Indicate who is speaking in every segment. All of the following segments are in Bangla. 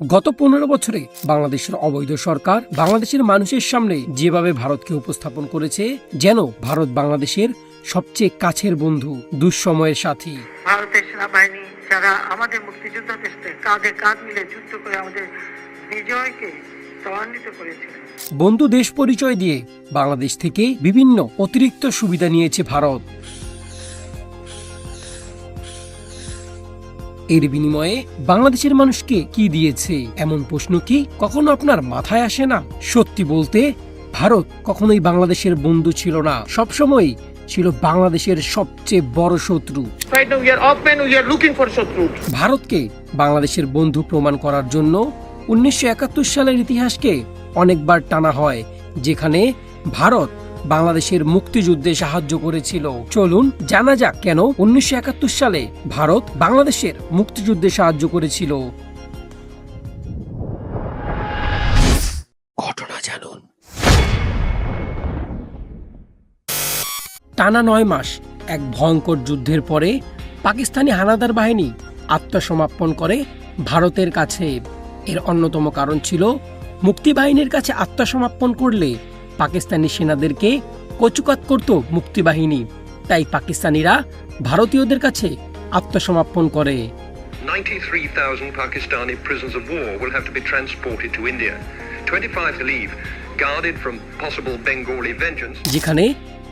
Speaker 1: গত পনেরো বছরে বাংলাদেশের অবৈধ সরকার বাংলাদেশের মানুষের সামনে যেভাবে ভারতকে উপস্থাপন করেছে যেন ভারত বাংলাদেশের সবচেয়ে কাছের বন্ধু দুঃসময়ের সাথী।
Speaker 2: ভারতের সেনাবাহিনী যারা আমাদের মুক্তিযোদ্ধাদের কাঁধে কাঁধ মিলে যুদ্ধ করে আমাদের বিজয়কে ত্বরান্বিত
Speaker 1: বন্ধু দেশ পরিচয় দিয়ে বাংলাদেশ থেকে বিভিন্ন অতিরিক্ত সুবিধা নিয়েছে ভারত। এর বিনিময়ে বাংলাদেশের মানুষকে কি দিয়েছে? এমন প্রশ্ন কি কখনো আপনার মাথায় আসে না? সত্যি বলতে ভারত কখনোই বাংলাদেশের বন্ধু ছিল না। সবসময় ছিল বাংলাদেশের সবচেয়ে বড় শত্রু. ভারতকে বাংলাদেশের বন্ধু প্রমাণ করার জন্য উনিশশো একাত্তর সালের ইতিহাসকে অনেকবার টানা হয় যেখানে ভারত বাংলাদেশের মুক্তিযুদ্ধে সাহায্য করেছিল। চলুন জানা যাক কেন উনিশশো একাত্তর সালে ভারত বাংলাদেশের মুক্তিযুদ্ধে সাহায্য করেছিল। টানা নয় মাস, এক ভয়ঙ্কর যুদ্ধের পরে পাকিস্তানি হানাদার বাহিনী আত্মসমর্পণ করে ভারতের কাছে। এর অন্যতম কারণ ছিল মুক্তিবাহিনীর কাছে আত্মসমর্পণ করলে পাকিস্তানি সেনাদেরকে কচুকাত করত মুক্তিবাহিনী তাই পাকিস্তানিরা ভারতীয়দের কাছে আত্মসমর্পণ করে
Speaker 3: 93,000 Pakistani prisoners of war will have to be transported to India. 25 to leave, guarded from possible Bengali vengeance.
Speaker 1: যেখানে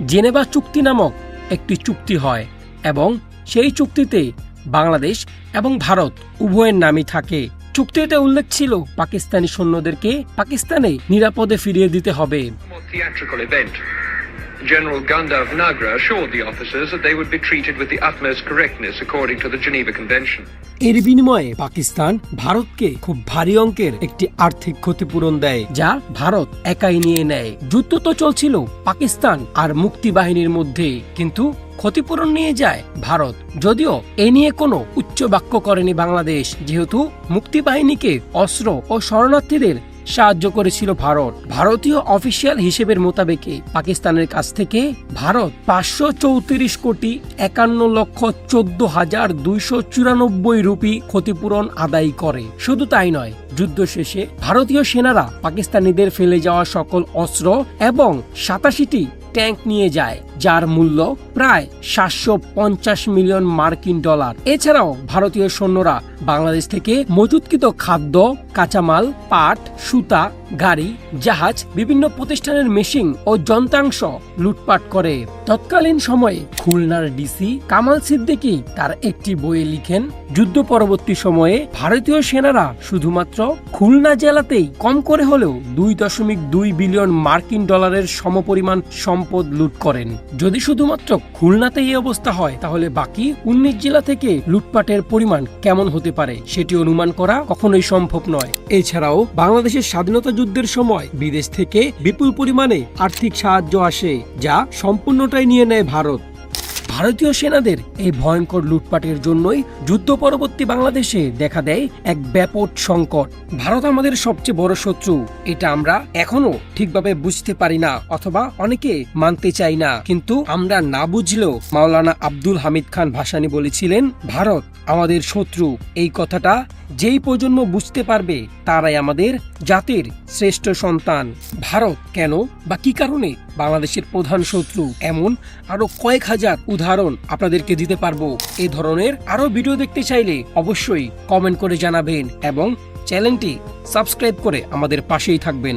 Speaker 1: জেনেভা চুক্তি নামক একটি চুক্তি হয় এবং সেই চুক্তিতে বাংলাদেশ এবং ভারত উভয়ের নামই থাকে চুক্তিতে উল্লেখ ছিল পাকিস্তানি সৈন্যদেরকে পাকিস্তানে নিরাপদে ফিরিয়ে দিতে হবে
Speaker 3: theatrical event. General Gandalf Nagra assured the officers that they would be treated with the utmost correctness according to the Geneva Convention.
Speaker 1: এর বিনিময়ে পাকিস্তান ভারতকে খুব ভারী অঙ্কের একটি আর্থিক ক্ষতিপূরণ দেয়, যা ভারত একাই নিয়ে নেয় যুদ্ধ তো চলছিল পাকিস্তান আর মুক্তি বাহিনীর মধ্যে, কিন্তু ক্ষতিপূরণ নিয়ে যায় ভারত যদিও এ নিয়ে কোনো উচ্চ বাক্য করেনি বাংলাদেশ, যেহেতু মুক্তি বাহিনীকে অস্ত্র ও শরণার্থীদের সাহায্য করেছিল ভারত। ভারতীয় অফিসিয়াল হিসেবের মোতাবেকে পাকিস্তানের কাছ থেকে ভারত পাঁচশো চৌত্রিশ কোটি একান্ন লক্ষ চোদ্দ হাজার দুইশো চুরানব্বই রুপি ক্ষতিপূরণ আদায় করে। শুধু তাই নয়, যুদ্ধ শেষে ভারতীয় সেনারা পাকিস্তানিদের ফেলে যাওয়া সকল অস্ত্র এবং সাতাশিটি ট্যাঙ্ক নিয়ে যায়, যার মূল্য প্রায় সাতশো পঞ্চাশ মিলিয়ন মার্কিন ডলার। এছাড়াও ভারতীয় সৈন্যরা বাংলাদেশ থেকে মজুতকৃত খাদ্য, কাঁচামাল, পাট, সুতা, গাড়ি, জাহাজ, বিভিন্ন প্রতিষ্ঠানের মেশিন ও যন্ত্রাংশ লুটপাট করে। তৎকালীন সময়ে খুলনার ডিসি কামাল সিদ্দিকী তার একটি বইয়ে লিখেন, যুদ্ধ পরবর্তী সময়ে ভারতীয় সেনারা শুধুমাত্র খুলনা জেলাতেই কম করে হলেও দুই দশমিক দুই বিলিয়ন মার্কিন ডলারের সমপরিমাণ সম্পদ লুট করেন। যদি শুধুমাত্র খুলনাতে এই অবস্থা হয়, তাহলে বাকি উনিশ জেলা থেকে লুটপাটের পরিমাণ কেমন হতে পারে সেটি অনুমান করা কখনোই সম্ভব নয়। এছাড়াও বাংলাদেশের স্বাধীনতা যুদ্ধের সময় বিদেশ থেকে বিপুল পরিমাণে আর্থিক সাহায্য আসে, যা সম্পূর্ণটাই নিয়ে নেয় ভারত। ভারতীয় সেনাদের এই ভয়ঙ্কর লুটপাটের জন্যই যুদ্ধ পরবর্তী বাংলাদেশে দেখা দেয় এক ব্যাপক সংকট। ভারত আমাদের সবচেয়ে বড় শত্রু। এটা আমরা এখনও ঠিকভাবে বুঝতে পারি না অথবা অনেকে মানতে চাই না। কিন্তু আমরা না বুঝলেও মাওলানা আব্দুল হামিদ খান ভাসানি বলেছিলেন, ভারত আমাদের শত্রু। এই কথাটা যেই প্রজন্ম বুঝতে পারবে, তারাই আমাদের জাতির শ্রেষ্ঠ সন্তান। ভারত কেন বা কি কারণে বাংলাদেশের প্রধান শত্রু। এমন আরও কয়েক হাজার উদাহরণ আপনাদেরকে দিতে পারব। এ ধরনের আরও ভিডিও দেখতে চাইলে অবশ্যই কমেন্ট করে জানাবেন এবং চ্যানেলটি সাবস্ক্রাইব করে আমাদের পাশেই থাকবেন।